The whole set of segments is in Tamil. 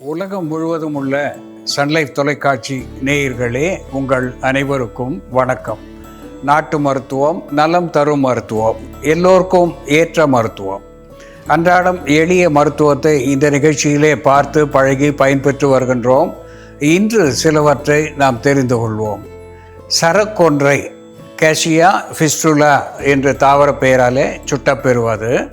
உலகம் முழுவதும் உள்ள சன்லைஃப் தொலைக்காட்சி நேயர்களே உங்கள் அனைவருக்கும் வணக்கம். நாட்டு மருத்துவம் நலம் தரும் மருத்துவம் எல்லோருக்கும் ஏற்ற மருத்துவம். அன்றாடம் எளிய மருத்துவத்தை இந்த நிகழ்ச்சியிலே பார்த்து பழகி பயன்பெற்று வருகின்றோம். இன்று சிலவற்றை நாம் தெரிந்து கொள்வோம். சரக்கொன்றை கேஷியா ஃபிஸ்டுலா என்ற தாவர பெயராலே சுட்டப்பெறுவது.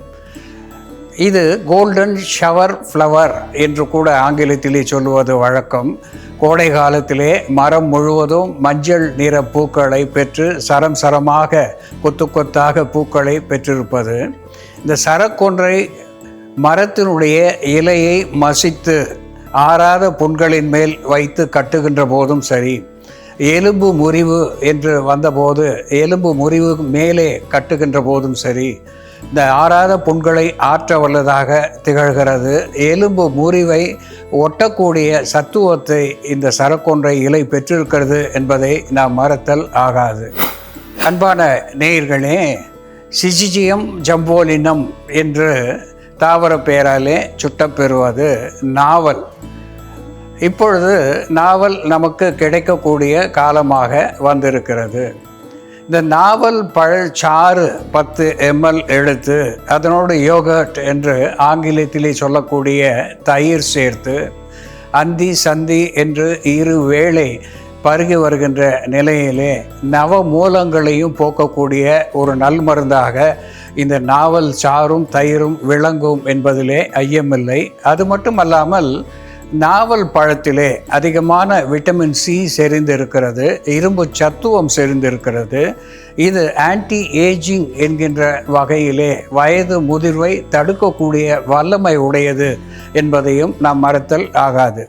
இது கோல்டன் ஷவர் ஃப்ளவர் என்று கூட ஆங்கிலத்திலே சொல்லுவது வழக்கம். கோடை காலத்திலே மரம் முழுவதும் மஞ்சள் நிற பூக்களை பெற்று சரம் சரமாக கொத்து கொத்தாக பூக்களை பெற்றிருப்பது. இந்த சரக்கொன்றை மரத்தினுடைய இலையை மசித்து ஆறாத புண்களின் மேல் வைத்து கட்டுகின்ற போதும் சரி. எலும்பு முறிவு என்று வந்தபோது எலும்பு முறிவு மேலே கட்டுகின்ற போதும் சரி இந்த ஆறாத புண்களை ஆற்ற வல்லதாக திகழ்கிறது. எலும்பு முறிவை ஒட்டக்கூடிய சத்துவத்தை இந்த சரக்கொன்றை இலை பெற்றிருக்கிறது என்பதை நாம் மறத்தல் ஆகாது. அன்பான நேயர்களே சிசிஜியம் ஜம்போலினம் என்று தாவர பெயராலே சுட்டப்பெறுவது நாவல். இப்பொழுது நாவல் நமக்கு கிடைக்கக்கூடிய காலமாக வந்திருக்கிறது. இந்த நாவல் பழச்சாறு பத்து எம்எல் எடுத்து அதனோடு யோகர்ட் என்று ஆங்கிலத்திலே சொல்லக்கூடிய தயிர் சேர்த்து அந்தி சந்தி என்று இரு வேளை பருகி வருகின்ற நிலையிலே நவ மூலங்களையும் போக்கக்கூடிய ஒரு நல் மருந்தாக இந்த நாவல் சாறும் தயிரும் விளங்கும் என்பதிலே ஐயமில்லை. அது மட்டும் அல்லாமல் நாவல் பழத்திலே அதிகமான விட்டமின் சி செறிந்திருக்கிறது இரும்பு சத்துவம் செறிந்திருக்கிறது. இது ஆன்டி ஏஜிங் என்கின்ற வகையிலே வயது முதிர்வை தடுக்கக்கூடிய வல்லமை உடையது என்பதையும் நாம் மறத்தல் ஆகாது.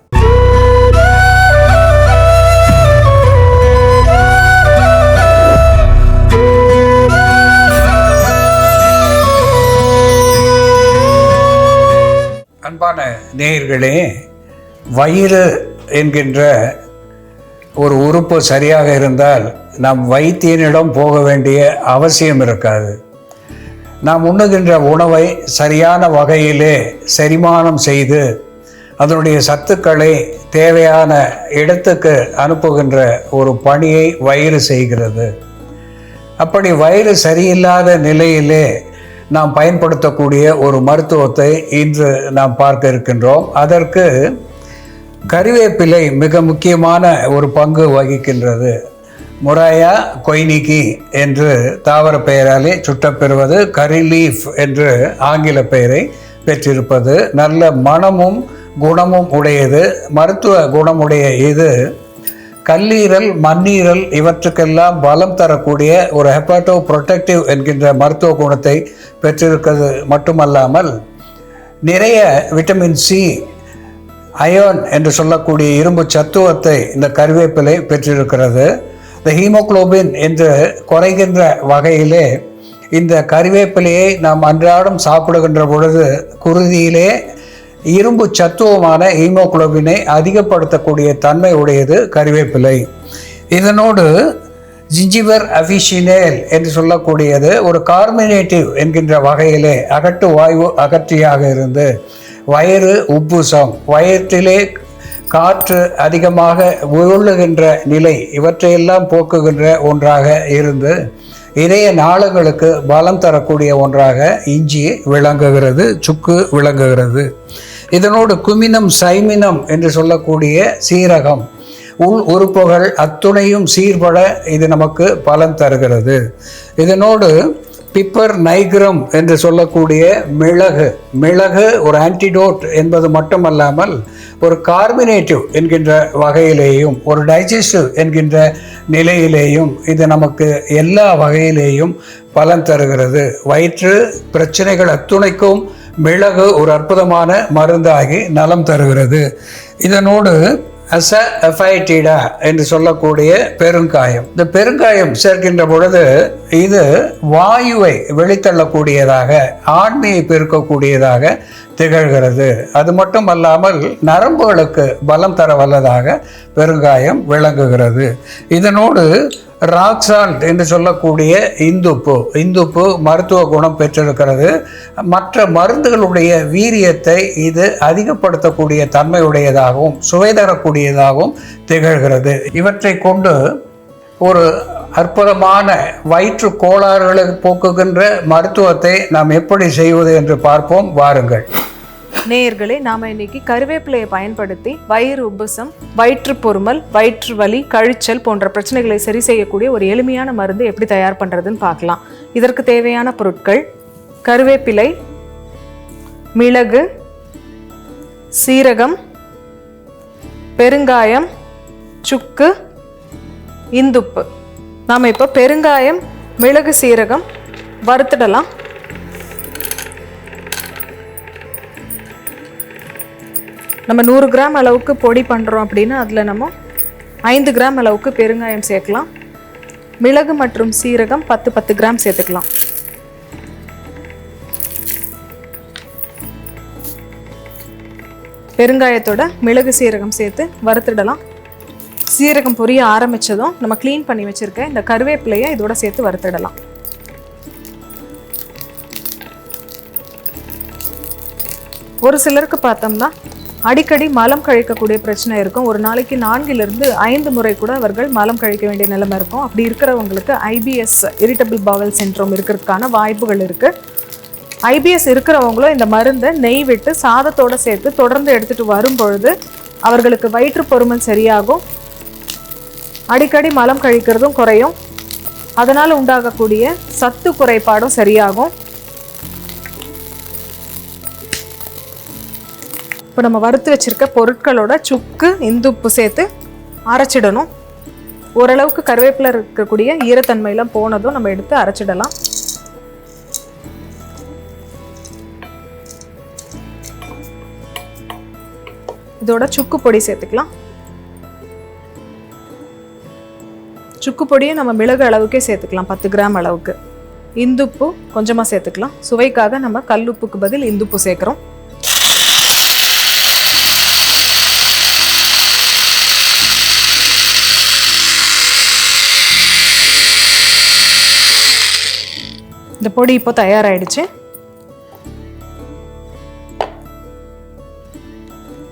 அன்பான நேயர்களே வயிறு என்கின்ற ஒரு உறுப்பு சரியாக இருந்தால் நாம் வைத்தியனிடம் போக வேண்டிய அவசியம் இருக்காது. நாம் உண்ணுகின்ற உணவை சரியான வகையிலே செரிமானம் செய்து அதனுடைய சத்துக்களை தேவையான இடத்துக்கு அனுப்புகின்ற ஒரு பணியை வயிறு செய்கிறது. அப்படி வயிறு சரியில்லாத நிலையிலே நாம் பயன்படுத்தக்கூடிய ஒரு மருத்துவத்தை இன்று நாம் பார்க்க இருக்கின்றோம். அதற்கு கறிவேப்பிலை மிக முக்கியமான ஒரு பங்கு வகிக்கின்றது. முராயா கொய்னிகி என்று தாவர பெயராலே சுட்டப்பெறுவது கரி லீஃப் என்று ஆங்கில பெயரை பெற்றிருப்பது. நல்ல மனமும் குணமும் உடையது. மருத்துவ குணமுடைய இது கல்லீரல் மண்ணீரல் இவற்றுக்கெல்லாம் பலம் தரக்கூடிய ஒரு ஹெப்பாட்டோ ப்ரொட்டக்டிவ் என்கின்ற மருத்துவ குணத்தை பெற்றிருக்கிறது. மட்டுமல்லாமல் நிறைய விட்டமின் சி அயோன் என்று சொல்லக்கூடிய இரும்பு சத்துவத்தை இந்த கருவேப்பிலை பெற்றிருக்கிறது. இந்த ஹீமோகுளோபின் என்று குறைகின்ற வகையிலே இந்த கருவேப்பிலையை நாம் அன்றாடம் சாப்பிடுகின்ற பொழுது குருதியிலே இரும்பு சத்துவமான ஹீமோகுளோபினை அதிகப்படுத்தக்கூடிய தன்மை உடையது கறிவேப்பிலை இதனோடு ஜிஞ்சிவர் அஃபிஷினேல் என்று சொல்லக்கூடியது ஒரு கார்மினேட்டிவ் என்கின்ற வகையிலே அகட்டு வாயு அகற்றியாக இருந்து வயிறு உப்புசம். வயிற்றிலே காற்று அதிகமாக உருளுகின்ற நிலை இவற்றையெல்லாம் போக்குகின்ற ஒன்றாக இருந்து இதய நாளங்களுக்கு பலம் தரக்கூடிய ஒன்றாக இஞ்சி விளங்குகிறது சுக்கு விளங்குகிறது. இதனோடு குமினம் சைமினம் என்று சொல்லக்கூடிய சீரகம் உள் உறுப்புகள் அத்துணையும் சீர்பட இது நமக்கு பலன் தருகிறது. இதனோடு பிப்பர் நைக்ரம் என்று சொல்லக்கூடிய மிளகு. மிளகு ஒரு ஆன்டிடோட் என்பது மட்டுமல்லாமல் ஒரு கார்பினேட்டிவ் என்கின்ற வகையிலேயும் ஒரு டைஜஸ்டிவ் என்கின்ற நிலையிலேயும் இது நமக்கு எல்லா வகையிலேயும் பலன் தருகிறது. வயிற்று பிரச்சனைகள் அத்துணைக்கும் மிளகு ஒரு அற்புதமான மருந்தாகி நலம் தருகிறது. இதனோடு அச எஃபைட்டிடா என்று சொல்லக்கூடிய பெருங்காயம். இந்த பெருங்காயம் சேர்க்கின்ற பொழுது இது வாயுவை வெளித்தள்ளக்கூடியதாக ஆண்மையை பெருக்கக்கூடியதாக திகழ்கிறது. அது மட்டும் அல்லாமல் நரம்புகளுக்கு பலம் தர வல்லதாக பெருங்காயம் விளங்குகிறது. இதனோடு ராக் சால்ட் என்று சொல்லக்கூடிய இந்துப்பு இந்துப்பு மருத்துவ குணம் பெற்றிருக்கிறது. மற்ற மருந்துகளுடைய வீரியத்தை இது அதிகப்படுத்தக்கூடிய தன்மையுடையதாகவும் சுவை தரக்கூடியதாகவும் திகழ்கிறது. இவற்றை கொண்டு ஒரு அற்புதமான வயிற்று கோளாறுகளை போக்குகின்ற மருத்துவத்தை நாம் எப்படி செய்வது என்று பார்ப்போம். வாருங்கள். நேயர்களே நாம இன்னைக்கு கருவேப்பிலையை பயன்படுத்தி வயிறு உபசம் வயிற்று பொறுமல் வயிற்று வலி கழிச்சல் போன்ற பிரச்சனைகளை சரி செய்யக்கூடிய ஒரு எளிமையான மருந்து எப்படி தயார் பண்ணுறதுன்னு பார்க்கலாம். இதற்கு தேவையான பொருட்கள் கருவேப்பிலை மிளகு சீரகம் பெருங்காயம் சுக்கு இந்துப்பு. நாம் இப்போ பெருங்காயம் மிளகு சீரகம் வறுத்துடலாம். நம்ம நூறு கிராம் அளவுக்கு பொடி பண்ணுறோம் அப்படின்னா அதில் நம்ம ஐந்து கிராம் அளவுக்கு பெருங்காயம் சேர்க்கலாம். மிளகு மற்றும் சீரகம் பத்து பத்து கிராம் சேர்த்துக்கலாம். பெருங்காயத்தோட மிளகு சீரகம் சேர்த்து வறுத்துடலாம். சீரகம் பொரிய ஆரம்பிச்சதும் நம்ம க்ளீன் பண்ணி வச்சுருக்க இந்த கருவேப்பிலையை இதோட சேர்த்து வறுத்துடலாம். ஒரு சிலருக்கு பார்த்தோம்னா அடிக்கடி மலம் கழிக்கக்கூடிய பிரச்சனை இருக்கும். ஒரு நாளைக்கு நான்கிலிருந்து ஐந்து முறை கூட அவர்கள் மலம் கழிக்க வேண்டிய நிலைமை இருக்கும். அப்படி இருக்கிறவங்களுக்கு ஐபிஎஸ் இரிட்டபிள் பவல் சென்ட்ரோம் இருக்கிறதுக்கான வாய்ப்புகள் இருக்கு. ஐபிஎஸ் இருக்கிறவங்களும் இந்த மருந்தை நெய் விட்டு சாதத்தோட சேர்த்து தொடர்ந்து எடுத்துட்டு வரும்பொழுது அவர்களுக்கு வயிற்று பொறுமல் சரியாகும். அடிக்கடி மலம் கழிக்கிறதும் குறையும். அதனால் உண்டாகக்கூடிய சத்து குறைபாடும் சரியாகும். இப்போ நம்ம வறுத்து வச்சுருக்க பொருட்களோட சுக்கு இந்துப்பு சேர்த்து அரைச்சிடணும். ஓரளவுக்கு கருவேப்பில இருக்கக்கூடிய ஈரத்தன்மையெல்லாம் போனதும் நம்ம எடுத்து அரைச்சிடலாம். இதோட சுக்கு பொடி சேர்த்துக்கலாம். சுக்கு பொடியை நம்ம மிளகு அளவுக்கே சேர்த்துக்கலாம் பத்து கிராம் அளவுக்கு. இந்துப்பு கொஞ்சமாக சேர்த்துக்கலாம். சுவைக்காக நம்ம கல்லுப்புக்கு பதில் இந்துப்பு சேர்க்குறோம். இந்த பொடி இப்போ தயாராகிடுச்சு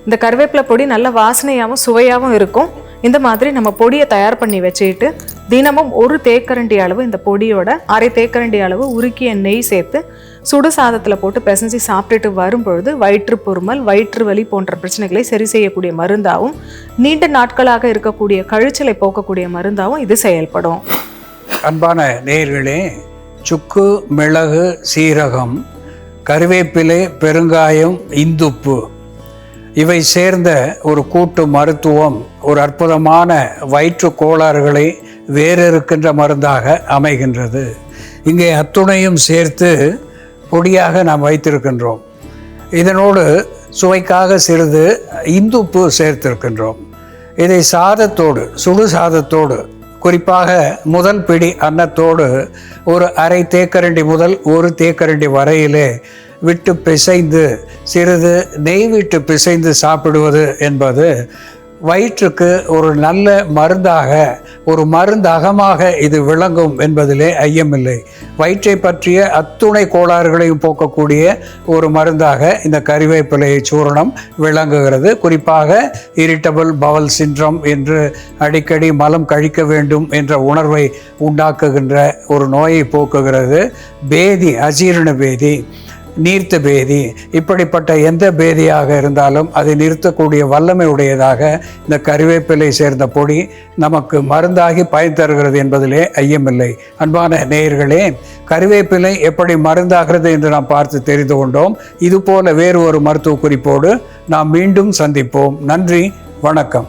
இந்த கருவேப்பிலை பொடி நல்ல வாசனையாகவும் சுவையாகவும் இருக்கும். இந்த மாதிரி நம்ம பொடியை தயார் பண்ணி வச்சுக்கிட்டு தினமும் ஒரு தேக்கரண்டி அளவு இந்த பொடியோட அரை தேக்கரண்டி அளவு உருக்கிய நெய் சேர்த்து சுடு சாதத்தில் போட்டு பிசைஞ்சு சாப்பிட்டுட்டு வரும்பொழுது வயிற்று பொறுமல் வயிற்று வலி போன்ற பிரச்சனைகளை சரி செய்யக்கூடிய மருந்தாகவும் நீண்ட நாட்களாக இருக்கக்கூடிய கழிச்சலை போக்கக்கூடிய மருந்தாகவும் இது செயல்படும். அன்பான நேர்களே சுக்கு மிளகு சீரகம் கருவேப்பிலை பெருங்காயம் இந்துப்பு இவை சேர்ந்த ஒரு கூட்டு மருத்துவம் ஒரு அற்புதமான வயிற்று கோளாறுகளை வேறிருக்கின்ற மருந்தாக அமைகின்றது. இங்கே அத்துணையும் சேர்த்து பொடியாக நாம் வைத்திருக்கின்றோம். இதனோடு சுவைக்காக சிறிது இந்துப்பு சேர்த்திருக்கின்றோம். இதை சாதத்தோடு சுடு சாதத்தோடு குறிப்பாக முதல் பிடி அன்னத்தோடு ஒரு அரை தேக்கரண்டி முதல் ஒரு தேக்கரண்டி வரையிலே விட்டு பிசைந்து சிறிது நெய் விட்டு பிசைந்து சாப்பிடுவது என்பது வயிற்றுக்கு ஒரு நல்ல மருந்தாக ஒரு மருந்தகமாக இது விளங்கும் என்பதிலே ஐயமில்லை. வயிற்றை பற்றிய அத்துணை கோளாறுகளையும் போக்கக்கூடிய ஒரு மருந்தாக இந்த கறிவேப்பிலை சூரணம் விளங்குகிறது. குறிப்பாக இரிட்டபிள் பவல் சின்ரம் என்று அடிக்கடி மலம் கழிக்க வேண்டும் என்ற உணர்வை உண்டாக்குகின்ற ஒரு நோயை போக்குகிறது. பேதி அஜீரண பேதி. நீர்த்த பேதி. இப்படிப்பட்ட எந்த பேதியாக இருந்தாலும் அதை நிறுத்தக்கூடிய வல்லமை உடையதாக இந்த கருவேப்பிலை சேர்ந்த பொடி நமக்கு மருந்தாகி பயன் தருகிறது என்பதிலே ஐயமில்லை. அன்பான நேயர்களே கருவேப்பிலை எப்படி மருந்தாகிறது என்று நாம் பார்த்து தெரிந்து கொண்டோம். இதுபோல வேறு ஒரு மருத்துவ குறிப்போடு நாம் மீண்டும் சந்திப்போம். நன்றி வணக்கம்.